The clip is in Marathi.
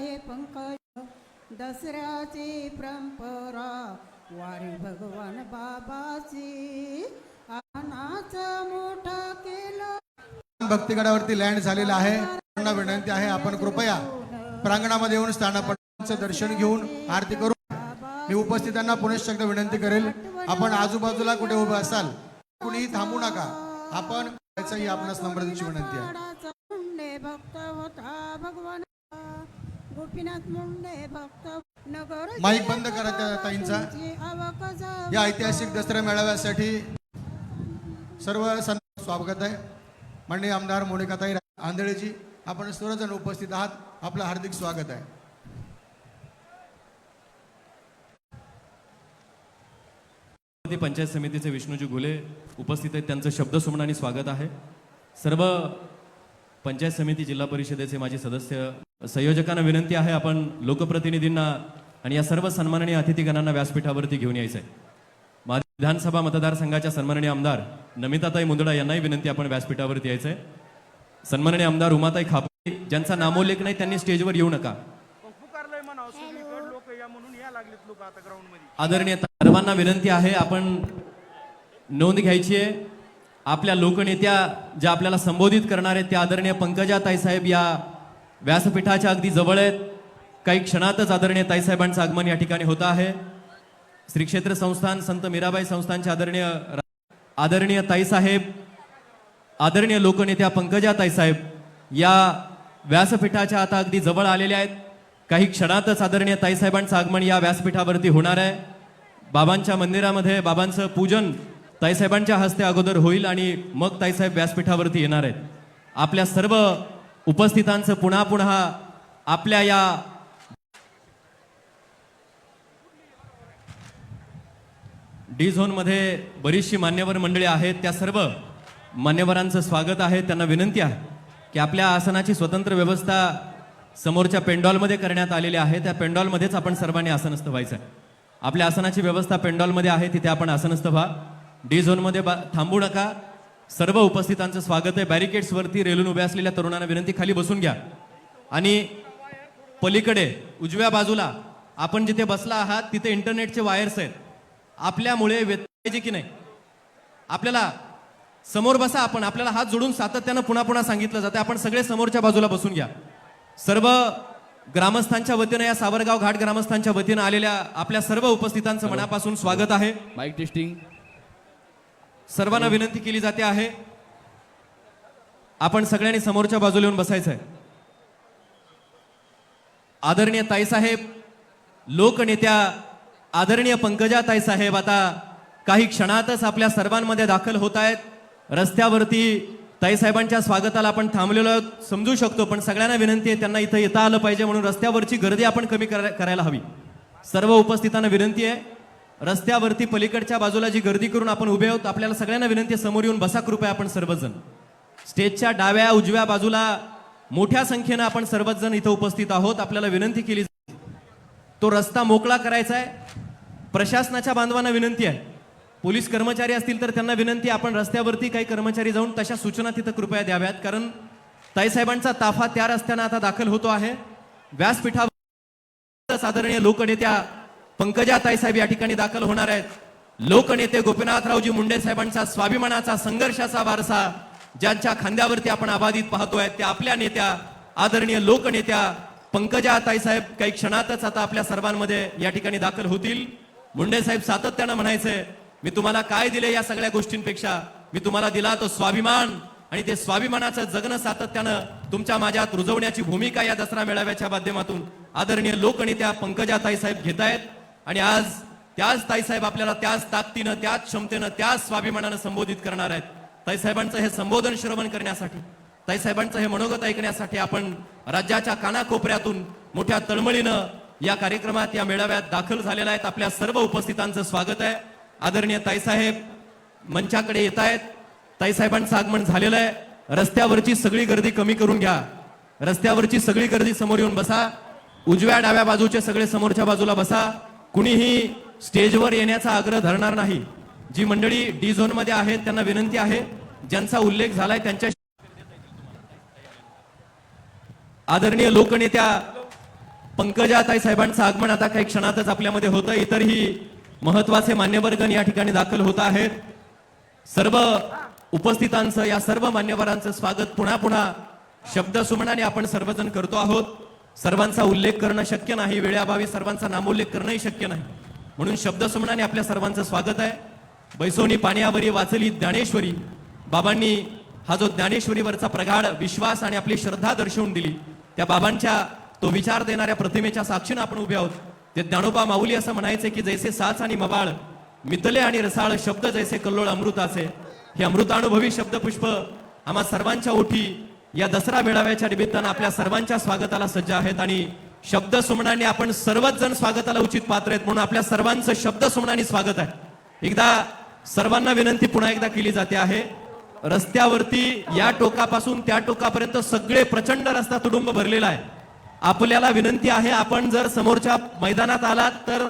आहे पंकज. दसऱ्याची परंपरा वारी भगवान बाबाची. आनाच मोठं केलं. भक्तिगडावरती लँड झालेला आहे. विनंती आहे आपण कृपया प्रांगणामध्ये येऊन स्थानापणाचं दर्शन घेऊन आरती करू. मी उपस्थितांना पुनश्च एकदा विनंती करेल. आपण आजूबाजूला कुठे उभे असाल कुणीही थांबू नका. आपण आपणास नम्रतेची विनंती आहे. भक्त होता भगवान. गोपीनाथ मुंडे भक्त नगर माईक बंद करा त्या ताईंचा. या ऐतिहासिक दसरा मेळाव्यासाठी सर्व स्वागत आहे. माननीय आमदार मोनिकाताई आंधळेजी आपण सर्वजण उपस्थित आहात. आपलं हार्दिक स्वागत आहे. पंचायत समितीचे विष्णूजी घुले उपस्थित आहेत. त्यांचं शब्दसुमनाने स्वागत आहे. सर्व पंचायत समिती जिल्हा परिषदेचे माजी सदस्य संयोजकांना विनंती आहे आपण लोकप्रतिनिधींना आणि या सर्व सन्माननीय अतिथीगणांना व्यासपीठावरती घेऊन यायचं आहे माझ्या विधानसभा मतदारसंघाच्या सन्माननीय आमदार नमिताताई मुंदडा यांनाही विनंती आपण व्यासपीठावरती यायचं आहे सन्माननीय आमदार उमाताई खापे ज्यांचा नामोल्लेख नाही त्यांनी स्टेजवर येऊ नका. आता आदरणीय सर्वांना विनंती आहे आपण नोंद घ्यायची आहे. आपल्या लोकनेत्या ज्या आपल्याला संबोधित करणार आहेत त्या आदरणीय पंकजा ताईसाहेब या व्यासपीठाच्या अगदी जवळ आहेत काही क्षणातच आदरणीय ताईसाहेबांचं आगमन या ठिकाणी होत आहे. श्री क्षेत्र संस्थान संत मीराबाई संस्थानचे आदरणीय रा- आदरणीय ताईसाहेब आदरणीय लोकनेत्या पंकजा ताईसाहेब या व्यासपीठाच्या आता अगदी जवळ आलेल्या आहेत. काही क्षणातच आदरणीय ताईसाहेबांचं आगमन या व्यासपीठावरती होणार आहे. बाबांच्या मंदिरामध्ये बाबांचं पूजन ताईसाहेबांच्या हस्ते अगोदर होईल आणि मग ताईसाहेब व्यासपीठावरती येणार आहेत. आपल्या सर्व उपस्थितांचं पुन्हा पुन्हा आपल्या या डी झोनमध्ये बरीचशी मान्यवर मंडळी आहेत. त्या सर्व मान्यवरांचं स्वागत आहे. त्यांना विनंती आहे की आपल्या आसनाची स्वतंत्र व्यवस्था समोरच्या पेंडॉलमध्ये करण्यात आलेली आहे. त्या पेंडॉलमध्येच आपण सर्वांनी आसनस्थ व्हायचं आहे. आपल्या आसनाची व्यवस्था पेंडॉलमध्ये आहे. तिथे आपण आसनस्थ व्हा. डी झोनमध्ये बा- थांबू नका. सर्व उपस्थितांचं स्वागत आहे. बॅरिकेड्सवरती रेलून उभ्या असलेल्या तरुणांना विनंती खाली बसून घ्या. आणि पलीकडे उजव्या बाजूला आपण जिथे बसला आहात तिथे इंटरनेटचे वायर्स आहेत. आपल्यामुळे व्यत्यय की नाही? आपल्याला समोर बसा आपण. आपल्याला हात जोडून सातत्यानं पुन्हा पुन्हा सांगितलं जातं. आपण सगळे समोरच्या बाजूला बसून घ्या. सर्व ग्रामस्थांच्या वतीनं या सावरगाव घाट ग्रामस्थांच्या वतीनं आलेल्या आपल्या सर्व उपस्थितांचं मनापासून स्वागत आहे. माईक टेस्टिंग सर्वांना विनंती केली जाते आहे. आपण सगळ्यांनी समोरच्या बाजूला येऊन बसायचं आहे आदरणीय ताईसाहेब लोकनेत्या आदरणीय पंकजा ताईसाहेब आता काही क्षणातच आपल्या सर्वांमध्ये दाखल होत आहेत. रस्त्यावरती ताईसाहेबांच्या स्वागताला आपण थांबलेलो आहोत, समजू शकतो पण सगळ्यांना विनंती आहे त्यांना इथं येता आलं पाहिजे म्हणून रस्त्यावरची गर्दी आपण कमी करायला हवी. सर्व उपस्थितांना विनंती आहे. रस्त्यावरती पलीकडच्या बाजूला जी गर्दी करून आपण उभे आहोत आपल्याला सगळ्यांना विनंती समोर येऊन बसा कृपया आपण सर्वजण. स्टेजच्या डाव्या उजव्या बाजूला मोठ्या संख्येनं आपण सर्वच जण इथं उपस्थित आहोत. आपल्याला विनंती केली जाते. तो रस्ता मोकळा करायचा आहे. प्रशासनाच्या बांधवांना विनंती आहे. पोलीस कर्मचारी असतील तर त्यांना विनंती आपण रस्त्यावरती काही कर्मचारी जाऊन तशा सूचना तिथं कृपया द्याव्यात. कारण ताईसाहेबांचा ताफा त्या रस्त्यानं आता दाखल होतो आहे. व्यासपीठावर साधारणीय लोकनेत्या पंकजा ताईसाहेब या ठिकाणी दाखल होणार आहेत. लोकनेते गोपीनाथरावजी मुंडे साहेबांचा स्वाभिमानाचा संघर्षाचा वारसा ज्यांच्या खांद्यावरती आपण अबाधित पाहतोय त्या आपल्या नेत्या आदरणीय लोकनेत्या पंकजा ताईसाहेब काही क्षणातच आता आपल्या सर्वांमध्ये या ठिकाणी दाखल होतील. मुंडे साहेब सातत्यानं म्हणायचंय मी तुम्हाला काय दिले या सगळ्या गोष्टींपेक्षा? मी तुम्हाला दिला तो स्वाभिमान आणि ते स्वाभिमानाचं जगणं सातत्यानं तुमच्या माझ्यात रुजवण्याची भूमिका या दसरा मेळाव्याच्या माध्यमातून आदरणीय लोकनेत्या पंकजा ताईसाहेब घेत आहेत आणि आज त्याच ताईसाहेब आपल्याला त्याच ताकदीनं त्याच क्षमतेनं त्याच स्वाभिमानानं संबोधित करणार आहेत. ताईसाहेबांचं हे संबोधन श्रवण करण्यासाठी ताईसाहेबांचं हे मनोगत ऐकण्यासाठी आपण राज्याच्या कानाकोपऱ्यातून मोठ्या तळमळीनं या कार्यक्रमात या मेळाव्यात दाखल झालेल्या आहेत. आपल्या सर्व उपस्थितांचं स्वागत आहे. आदरणीय ताईसाहेब मंचाकडे येत आहेत. ताईसाहेबांचं आगमन झालेलं आहे. रस्त्यावरची सगळी गर्दी कमी करून घ्या. रस्त्यावरची सगळी गर्दी समोर येऊन बसा. उजव्या डाव्या बाजूचे सगळे समोरच्या बाजूला बसा. कुणीही स्टेजवर येण्याचा आग्रह धरणार नाही. जी मंडळी डी झोनमध्ये आहेत त्यांना विनंती आहे ज्यांचा उल्लेख झालाय त्यांच्या आदरणीय लोकनेत्या पंकजाताई साहेबांचं आगमन आता काही क्षणातच आपल्यामध्ये होतं. इतरही महत्त्वाचे मान्यवरगण या ठिकाणी दाखल होत आहेत. सर्व उपस्थितांचं या सर्व मान्यवरांचं स्वागत पुन्हा पुन्हा शब्द सुमनाने आपण सर्वजण करतो आहोत. सर्वांचा उल्लेख करणं शक्य नाही वेळेअभावी सर्वांचा नामोल्लेख करणंही शक्य नाही. म्हणून शब्दसुमनाने आपल्या सर्वांचं स्वागत आहे. बैसोनी पाण्यावरी वाचली ज्ञानेश्वरी. बाबांनी हा जो ज्ञानेश्वरीवरचा प्रगाढ विश्वास आणि आपली श्रद्धा दर्शवून दिली त्या बाबांच्या तो विचार देणाऱ्या प्रतिमेच्या साक्षीनं आपण उभे आहोत. ते ज्ञानोबा माऊली असं म्हणायचे की जैसे साच आणि मबाळ मितले आणि रसाळ शब्द जैसे कल्लोळ अमृताचे. हे अमृतानुभवी शब्दपुष्प आम्हा सर्वांच्या ओठी या दसरा मेळाव्याच्या निमित्तानं आपल्या सर्वांच्या स्वागताला सज्ज आहेत आणि शब्द सुमणाने आपण सर्वच जण स्वागताला उचित पात्र आहेत म्हणून आपल्या सर्वांचं शब्द सुमणाने स्वागत आहे. एकदा सर्वांना विनंती पुन्हा एकदा केली जाते आहे. रस्त्यावरती या टोकापासून त्या टोकापर्यंत सगळे प्रचंड रस्ता तुडुंब भरलेला आहे. आपल्याला विनंती आहे आपण जर समोरच्या मैदानात आलात तर